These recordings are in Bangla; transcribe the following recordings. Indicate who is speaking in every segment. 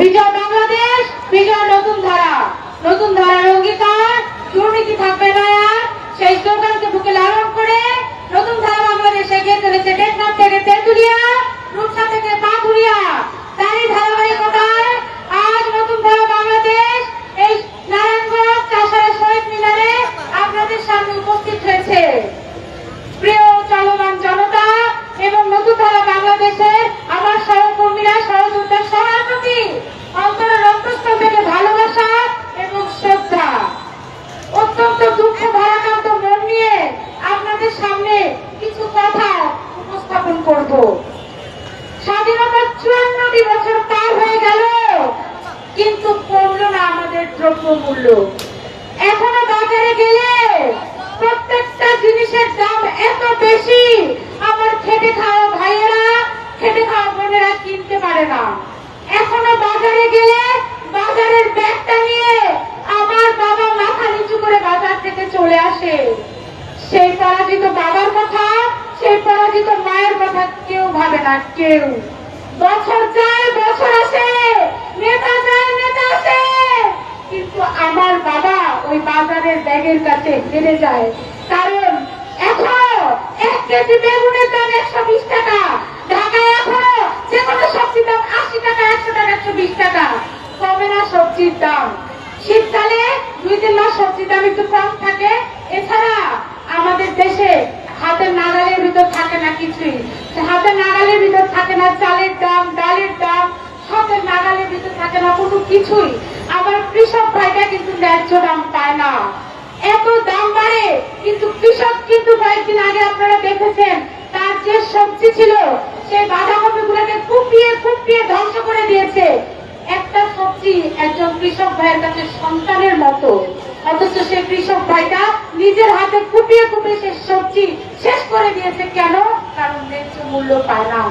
Speaker 1: বিজয় বাংলাদেশ, বিজয় নতুন ধারা। নতুন ধারার অঙ্গীকার, দুর্নীতি থাকবে না সেই স্লোগানকে বুকে লালন করে নতুন ধারা বাংলাদেশ এগিয়ে চলেছে। টেকনাফ থেকে তেঁতুলিয়া, রূপসা থেকে পাকুড়িয়া। তারই ধারাবাহিকতায় আজ নতুন ধারা বাংলাদেশ এই নারায়ণগঞ্জ চাষারা শহীদ মিনারে আপনাদের সামনে উপস্থিত হয়েছে প্রিয় চলমান জনতা এবং নতুন ধারা বাংলাদেশের আমার সহকর্মীরা সহযোদ্ধার সবার প্রতি অন্তরের অন্তঃস্থল থেকে ভালোবাসা এবং শ্রদ্ধা অত্যন্ত দুঃখ ভারাক্রান্ত মন নিয়ে আপনাদের সামনে কিছু কথা উপস্থাপন করব স্বাধীনতার চুয়ান্নটি বছর পার হয়ে গেল কিন্তু কমল না আমাদের দ্রব্যমূল্য এখনও বাজারে গেলে প্রত্যেকটা জিনিসের দাম এত বেশি, আমার খেটে খাওয়া ভাইয়েরা, খেটে খাওয়া বোনেরা কিনতে পারে না। এখনও বাজারে গেলে বাজারের ব্যাগটা নিয়ে আমার বাবা মাথা নিচু করে বাজার থেকে চলে আসে। সেই পরাজিত বাবার কথা, সেই পরাজিত মায়ের কথা কেউ ভাবে না, কেউ। বছর যায়, বছর আসে, নেতা যায়, নেতা আসে কিন্তু আমার বাবা বাজারের ব্যাগের কাছে হেরে যায়। কারণ এখনও এক কেজি বেগুনের দাম একশো বিশ টাকা। ঢাকায় এখনও যে কোনো সবজির দাম আশি টাকা, একশো টাকা, একশো বিশ টাকা। কমে না সবজির দাম? শীতকালে দুই তিন মাস সবজির দাম একটু কম থাকে। এছাড়া আমাদের দেশে হাতের নাগালের ভিতর থাকে না কিছুই। হাতের নাগালের ভিতর থাকে না চালের দাম, ডালের দাম হাতের নাগালের ভিতর থাকে না কোনো কিছুই। আমার কৃষক ভাইটা কিন্তু ন্যায্য দাম পায় না। এত দাম বাড়ে, কিন্তু কৃষক কিন্তু কয়েকদিন আগে আপনারা দেখেছেন, তার যে সবজি ছিল, সেই বাঁধাকপি গুলোকে কুপিয়ে কুপিয়ে ধ্বংস করে দিয়েছে। একটা সবজি একজন কৃষক ভাইয়ের কাছে সন্তানের মতো। অথচ সে কৃষক ভাইটা নিজের হাতে কুপিয়ে কুপিয়ে সে সবজি শেষ করে দিয়েছে। কেন? কারণ ন্যায্য মূল্য পায় না।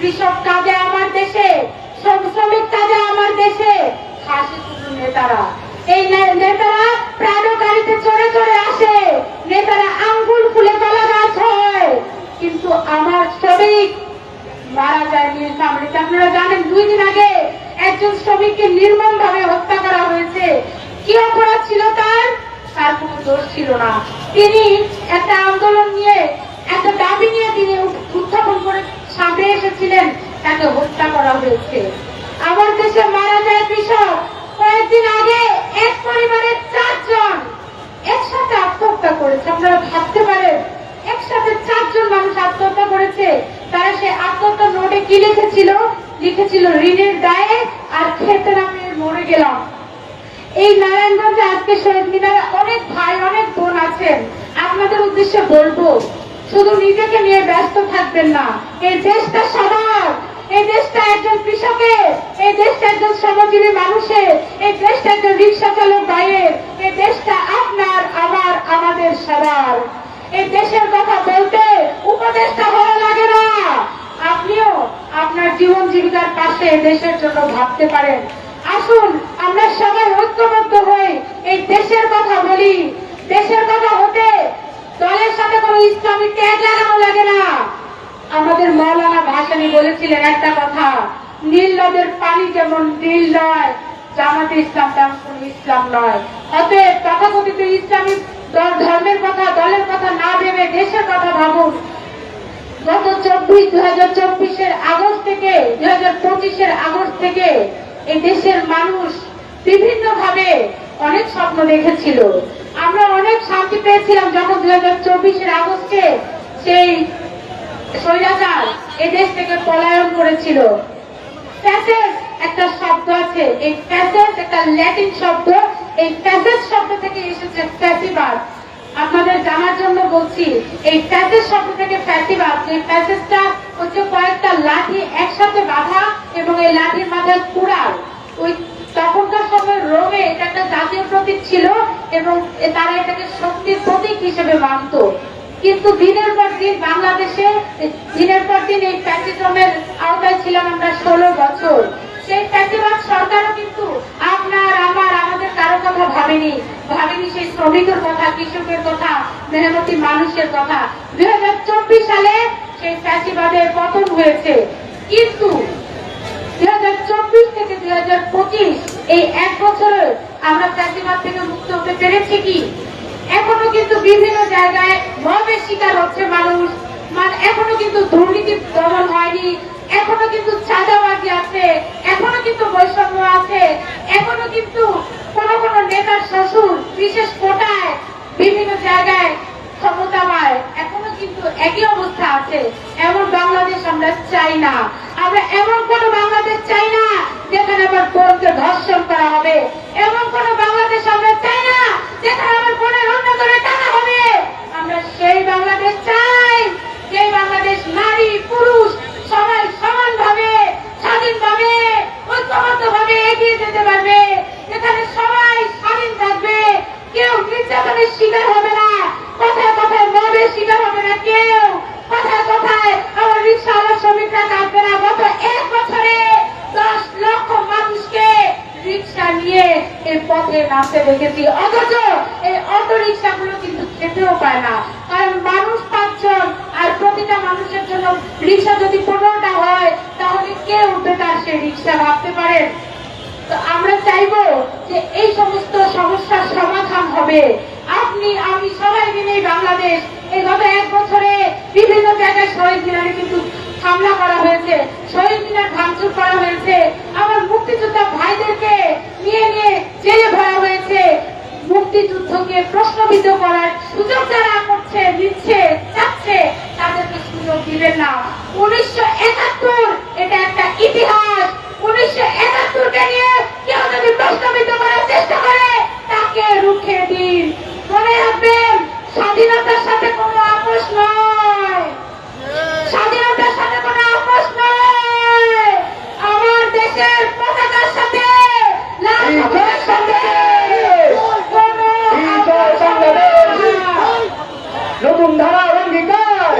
Speaker 1: কৃষক কাজে আমার দেশে, শ্রম- শ্রমিক কাজে আমার দেশে হাসি শুধু নেতারা এই নে- নেতারা প্রাণ গাড়িতে চড়ে চড়ে আসে নেতারা আঙ্গুল ফুলে কলা গাছ হয় কিন্তু আমার শ্রমিক। মারা যায় নীলফামারীতে আপনারা জানেন, দুই দিন আগে একজন শ্রমিককে নির্মম ভাবে হত্যা করা হয়েছে। কি অপরাধ ছিল তার? তার কোনো দোষ ছিল না। তিনি একটা আন্দোলন নিয়ে, একটা দাবি নিয়ে তিনি উত্থাপন করে সামনে এসেছিলেন। তাকে হত্যা করা হয়েছে। আমার দেশে মারা যায় কৃষক। কয়েকদিন আগে এক পরিবারের চারজন একসাথে আত্মহত্যা করেছে। আপনারা ভাবতে পারেন, একসাথে চারজন মানুষ আত্মহত্যা করেছে তারা সে আত্মহত্যা নোটে কি লিখেছিল? লিখেছিল ঋণের দায়ে আর খেতে নামে মরে গেলাম। এই নারায়ণগঞ্জে আজকে শহীদ মিনারে অনেক ভাই, অনেক বোন আছেন, আপনাদের উদ্দেশ্যে বলব, শুধু নিজেকে নিয়ে ব্যস্ত থাকবেন না। এই দেশটা সবার এই দেশটা একজন কৃষকের, এই দেশটা একজন শ্রমজীবী মানুষের এই দেশটা একজন রিক্সা চালক ভাইয়ের এই দেশটা আপনার আমার আমাদের সবার এই দেশের কথা বলতে উপদেশটা ভালো লাগে না আপনিও আপনার জীবন জীবিকার পাশে এই দেশের জন্য ভাবতে পারেন। আসুন, আমরা সবাই ঐক্যবদ্ধ হই এই দেশের কথা বলি। দেশের কথা হতে দলের সাথে কোনো ইসলামিক ট্যাগ লাগানো লাগে না। আমাদের মৌলানা ভাসানি বলেছিলেন একটা কথা, নীল নদের পানি যেমন নীল নয়, জামাতে ইসলাম তেমন কোন ইসলাম নয়। অতএব তথাকথিত ইসলামিক ধর্মের কথা, দলের কথা না ভেবে দেশের কথা ভাবুন। গত চব্বিশ দুই হাজার চব্বিশের আগস্ট থেকে দুই হাজার পঁচিশের আগস্ট থেকে এই দেশের মানুষ বিভিন্ন ভাবে অনেক স্বপ্ন দেখেছিল। আমরা অনেক শান্তি পেয়েছিলাম যখন দুই হাজার চব্বিশের আগস্টে সেই স্বৈরাচার এই দেশ থেকে পলায়ন করেছিল। একটা শব্দ আছে, এই প্যাসেজ একটা ল্যাটিন শব্দ, এই প্যাসেজ শব্দ থেকে এসেছে প্যাসিবাদ আপনাদের জানার জন্য বলছি, এই প্যাসেজ শব্দ থেকে প্যাসিবাদ এই প্যাসেজটা হচ্ছে কয়েকটা লাঠি একসাথে বাঁধা এবং এই লাঠির মাথায় কুড়াল। ওই তখনকার সময় রোমে এটা একটা জাতীয় প্রতীক ছিল এবং তারা এটাকে শক্তির প্রতীক হিসেবে মানত। কিন্তু দিনের পর দিন বাংলাদেশে, দিনের পর দিন এই প্যাসিজমের আওতায় ছিলাম আমরা ষোলো বছর। সেই প্যাসিবাদ সরকারও কিন্তু আপনার, আমার, আমাদের কারও কথা ভাবেনি। ভাবেনি সেই শ্রমিকের কথা, কৃষকের কথা, মেহনতি মানুষের কথা। দুই সালে সেই প্যাসিবাদের পতন হয়েছে। কিন্তু হাজার পঁচিশ, এই এক বছরে আমরা চাকরিবাদ থেকে মুক্ত হতে পেরেছি কি? এখনও কিন্তু বিভিন্ন জায়গায় মবের শিকার হচ্ছে মানুষ। মানে এখনও কিন্তু দুর্নীতি দমন হয়নি। এখনও কিন্তু চাঁদাবাজি আছে। এখনও কিন্তু বৈষম্য আছে। এখনও কিন্তু কোন কোন নেতার শ্বশুর বিশেষ কোটায়, বিভিন্ন জায়গায় ক্ষমতাময় এখনও কিন্তু একই অবস্থা আছে। এমন বাংলাদেশ আমরা চাই না। আমরা এমন কোন বাংলাদেশ চাই না যেখানে আবার ধর্ষণ করা হবে। এমন কোন বাংলাদেশ আমরা চাই না যেখানে আমার বোনের অন্য করে টাকা হবে আমরা সেই বাংলাদেশ চাই সেই বাংলাদেশ নারী পুরুষ সবাই সমানভাবে স্বাধীনভাবে ঐক্যবদ্ধভাবে এগিয়ে যেতে পারবে যেখানে সবাই স্বাধীন থাকবে কেউ নির্যাতনের শিকার হবে না কথায় কথায় মদের শিকার হবে না কেউ কথায় কথায় আমার রিক্সা আমার শ্রমিকরা কাটবে না গত এক বছরে দশ লক্ষ মানুষকে রিক্সা নিয়ে এই পথে নামতে দেখেছি অথচ এই অটো রিক্সাগুলো কিন্তু খেতেও পায় না। কারণ মানুষ পাঁচজন আর প্রতিটা মানুষের জন্য রিক্সা যদি পনেরোটা হয়, তাহলে কে উঠবে তার সেই রিক্সা? ভাবতে পারেন? তো আমরা চাইব যে এই সমস্ত সমস্যার সমাধান হবে। আপনি, আমি সবাই মিলে বাংলাদেশ, এই গত এক বছরে বিভিন্ন জায়গায় শহীদ মিনারে কিন্তু হামলা করা হয়েছে। শহীদ মিনার ভাঙচুর করা হয়েছে আমার মুক্তিযোদ্ধা ভাইদেরকে নিয়ে নিয়ে জেলে ভরা হয়েছে মুক্তিযুদ্ধকে প্রশ্নবিদ্ধ করার সুযোগ যারা করছে দিচ্ছে চাচ্ছে, তাদেরকে সুযোগ দিবেন না। উনিশশো একাত্তর, এটা একটা ইতিহাস। উনিশশো একাত্তরকে নিয়ে কেউ যদি প্রশ্নবিদ্ধ করার চেষ্টা করে তাকে রুখে দিন মনে রাখবেন স্বাধীনতার সাথে কোনো আপোষ নয় স্বাধীনতার সাথে কোনো আপোষ নয় আমার দেশের পতাকার সাথে লাল সবুজের সাথে কোনো আপোষ হবে না।
Speaker 2: নতুন ধারার অঙ্গীকার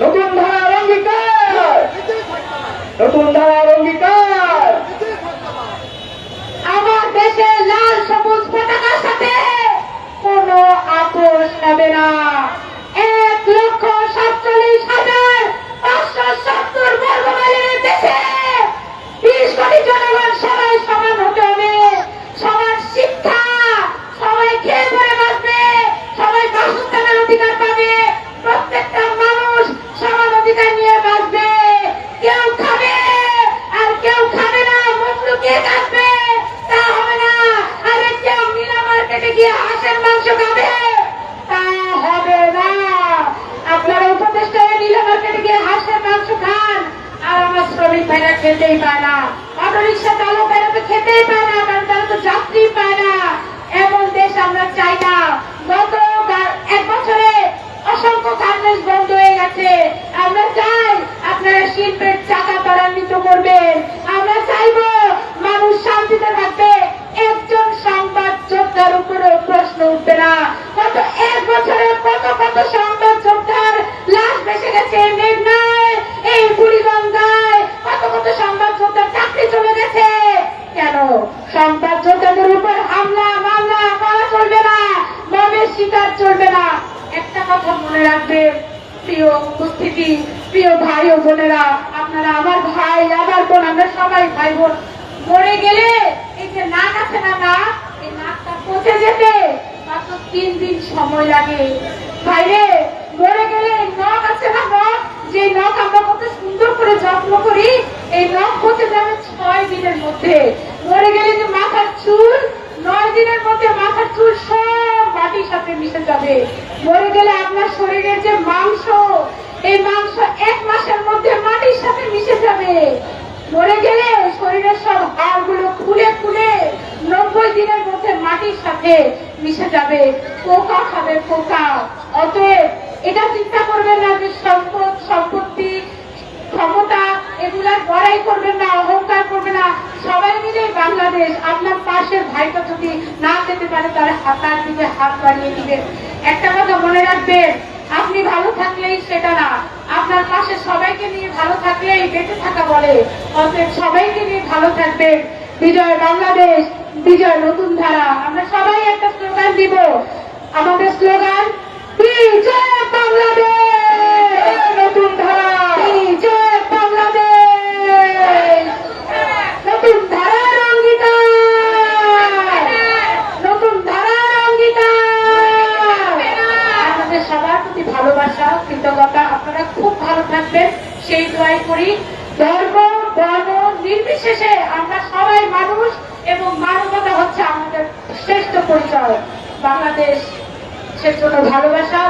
Speaker 2: নতুন ধারার অঙ্গীকার নতুন ধারার অঙ্গীকার।
Speaker 1: আমার দেশে লাল সবুজ পতাকার সাথে কোনো আপোষ হবে না। এক লক্ষ সাতচল্লিশ হাজার পাঁচশো সত্তর বর্গ মাইলের দেশে বিশ কোটি জনগণ সবাই সমান হতে হবে সমান শিক্ষা সবাই খেয়ে পরে বাঁচবে সবাই বাসস্থানের অধিকার পাবে প্রত্যেকটা মানুষ সমান অধিকার নিয়ে বাঁচবে কেউ খাবে আর কেউ খাবে না মুখ লুকিয়ে কাটবে তা হবে না আরে কেউ মিনা মার্কেটে গিয়ে হাঁসের মাংস খাবে তা হবে না আপনারা উপদেষ্টা হয়ে নীলা মার্কেটে গিয়ে হাঁসের মাংস খান আর আমার শ্রমিক ভাইরা খেতেই পায় না অটো রিক্সা চালক ভাইরা তো খেতেই পায় না কারণ তারা তো যাত্রী পায় না এমন দেশ আমরা চাই না গত বা- এক বছরে অসংখ্য গার্মেন্টস বন্ধ হয়ে গেছে আমরা চাই আপনারা শিল্পের চাকা ত্বরান্বিত করবেন আমরা চাইব মানুষ শান্তিতে থাকবে একজন সংবাদ যোদ্ধার উপরে প্রশ্ন উঠবে না গত এক বছরে কত কত সংবাদ যোদ্ধার লাশ ভেসে গেছে মেঘনায় এই বুড়িগঙ্গায় কত কত সংবাদ যোদ্ধার চাকরি চলে গেছে কেন সংবাদ যোদ্ধাদের উপর হামলা মামলা করা চলবে না মবের শিকার চলবে না একটা কথা মনে রাখবেন প্রিয় উপস্থিতি, প্রিয় ভাই ও বোনেরা, আপনারা আমার ভাই, আমার বোন, আমরা সবাই ভাই বোন। মরে গেলে এই যে নাক আছে না নাক, এই নাকটা পচে যেতে মাত্র তিন দিন সময় লাগে। ভাইরে মরে গেলে নখ আছে না নখ যে নখ আমরা কত সুন্দর করে যত্ন করি, এই নখ পচে যাবে ছয় দিনের মধ্যে। মরে গেলে যে মাথার চুল, নয় দিনের মধ্যে মাথার চুল সব মাটির সাথে মিশে যাবে। মরে গেলে আপনার শরীরের যে মাংস, এই মাংস এক মাসের মধ্যে মাটির সাথে মিশে যাবে। মরে গেলে শরীরের সব হাড়গুলো খুলে খুলে নব্বই দিনের মধ্যে মাটির সাথে মিশে যাবে। পোকা খাবে পোকা। অতএব এটা চিন্তা করবেন না যে সম্পদ, সম্পত্তি, ক্ষমতা এগুলার বড়াই করবেন না, অহংকার করবে না। সবাই মিলে বাংলাদেশ, আপনার পাশের ভাইটা যদি না যেতে পারে তার হাতার দিকে হাত বাড়িয়ে দিবেন একটা কথা মনে রাখবেন, আপনি ভালো থাকলেই সেটা না। আপনার পাশে সবাইকে নিয়ে ভালো থাকলেই বেঁচে থাকা বলে। অতএব সবাইকে নিয়ে ভালো থাকবেন। বিজয় বাংলাদেশ, বিজয় নতুন ধারা। আমরা সবাই একটা স্লোগান দিব। আমাদের স্লোগান, বিজয় বাংলাদেশ,
Speaker 2: নতুন ধারা
Speaker 1: বিজয় বাংলাদেশ নতুন খুব ভালো থাকবেন সেই দোয়াই করি। ধর্ম বর্ণ নির্বিশেষে আমরা সবাই মানুষ এবং মানবতা হচ্ছে আমাদের শ্রেষ্ঠ পরিচয়। বাংলাদেশ সে জন্য ভালোবাসা